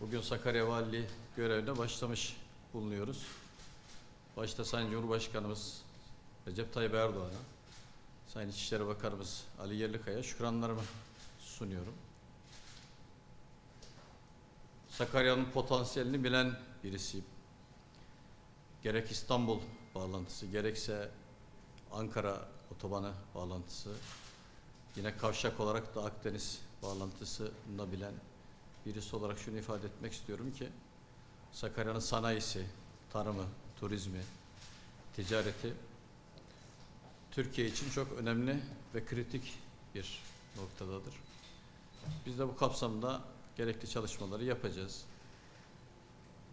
Bugün Sakarya Valiliği görevine başlamış bulunuyoruz. Başta Sayın Cumhurbaşkanımız Recep Tayyip Erdoğan'a, Sayın İçişleri Bakanımız Ali Yerlikaya şükranlarımı sunuyorum. Sakarya'nın potansiyelini bilen birisiyim. Gerek İstanbul bağlantısı, gerekse Ankara otobanı bağlantısı, yine kavşak olarak da Akdeniz bağlantısını bilen birisi olarak şunu ifade etmek istiyorum ki Sakarya'nın sanayisi, tarımı, turizmi, ticareti Türkiye için çok önemli ve kritik bir noktadadır. Biz de bu kapsamda gerekli çalışmaları yapacağız.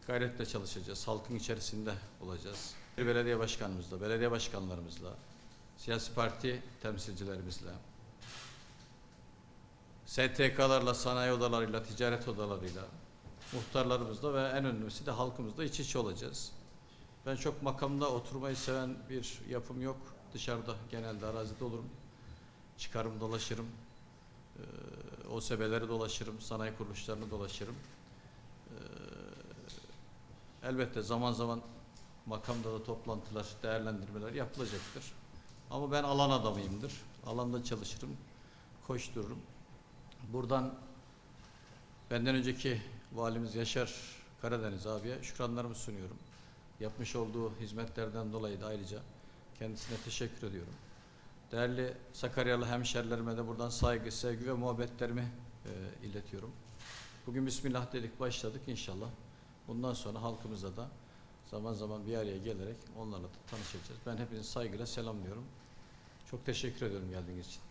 Gayretle çalışacağız. Halkın içerisinde olacağız. Belediye başkanımızla, belediye başkanlarımızla, siyasi parti temsilcilerimizle, STK'larla, sanayi odalarıyla, ticaret odalarıyla, muhtarlarımızla ve en önemlisi de halkımızla iç içe olacağız. Ben çok makamda oturmayı seven bir yapım yok. Dışarıda genelde arazide olurum. Çıkarım dolaşırım. Ee, OSB'leri dolaşırım, sanayi kuruluşlarını dolaşırım. Ee, elbette zaman zaman makamda da toplantılar, değerlendirmeler yapılacaktır. Ama ben alan adamıyımdır. Alanda çalışırım, koştururum. Buradan benden önceki valimiz Yaşar Karadeniz abiye şükranlarımı sunuyorum. Yapmış olduğu hizmetlerden dolayı da ayrıca kendisine teşekkür ediyorum. Değerli Sakaryalı hemşerilerime de buradan saygı, sevgi ve muhabbetlerimi e, iletiyorum. Bugün Bismillah dedik başladık inşallah. Bundan sonra halkımıza da zaman zaman bir araya gelerek onlarla da tanışacağız. Ben hepinizi saygıyla selamlıyorum. Çok teşekkür ediyorum geldiğiniz için.